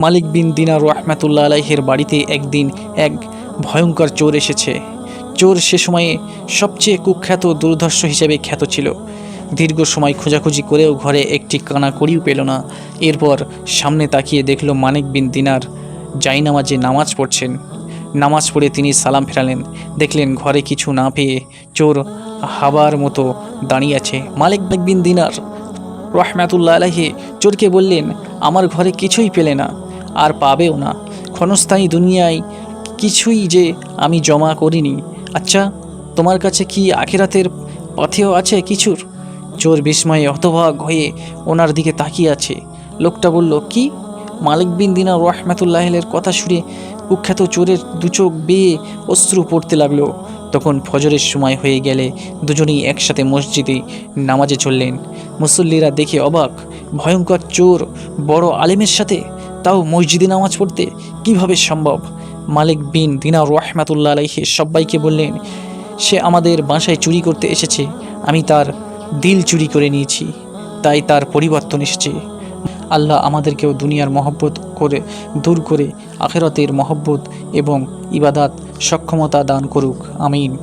মালিক বিন দিনার রহমাতুল্লাহ আলাইহের বাড়িতে একদিন এক ভয়ঙ্কর চোর এসেছে। চোর সে সময়ে সবচেয়ে কুখ্যাত দুর্ধর্ষ হিসেবে খ্যাত ছিল। দীর্ঘ সময় খোঁজাখুঁজি করেও ঘরে একটি কানা কড়িও পেল না। এরপর সামনে তাকিয়ে দেখল মানিক বিন দিনার জাইনামাজে নামাজ পড়ছেন। নামাজ পড়ে তিনি সালাম ফেরালেন। দেখলেন ঘরে কিছু না পেয়ে চোর হাবার মতো দাঁড়িয়ে আছে। মালিক বিন দিনার রহমাতুল্লাহ আলাহি চোরকে বললেন, আমার ঘরে কিছুই পেলে না। আর পাবেও না। ক্ষণস্থায়ী দুনিয়ায় কিছুই যে আমি জমা করিনি। আচ্ছা তোমার কাছে কি আখেরাতের পথেও আছে কিছুর? চোর বিস্ময়ে হতভাগ হয়ে ওনার দিকে তাকিয়ে আছে। লোকটা বলল, কি? মালিক বিন দিনা রহমাতুল্লাহের কথা শুনে কুখ্যাত চোরের দুচোখ বেয়ে অশ্রু পড়তে লাগল। তখন ফজরের সময় হয়ে গেলে দুজনেই একসাথে মসজিদে নামাজে চললেন। মুসল্লিরা দেখে অবাক। ভয়ঙ্কর চোর, বড় আলেমের সাথে? তাও মসজিদে নামাজ পড়তে কীভাবে সম্ভব? মালিক বিন দিনা রহমাতুল্লাহ আলাইহে সবাইকে বললেন, সে আমাদের বাসায় চুরি করতে এসেছে, আমি তার দিল চুরি করে নিয়েছি, তাই তার পরিবর্তন এসেছে। আল্লাহ আমাদেরকেও দুনিয়ার মহব্বত করে, দূর করে, আখেরাতের মহব্বত এবং ইবাদাত, সক্ষমতা দান করুক, আমিন।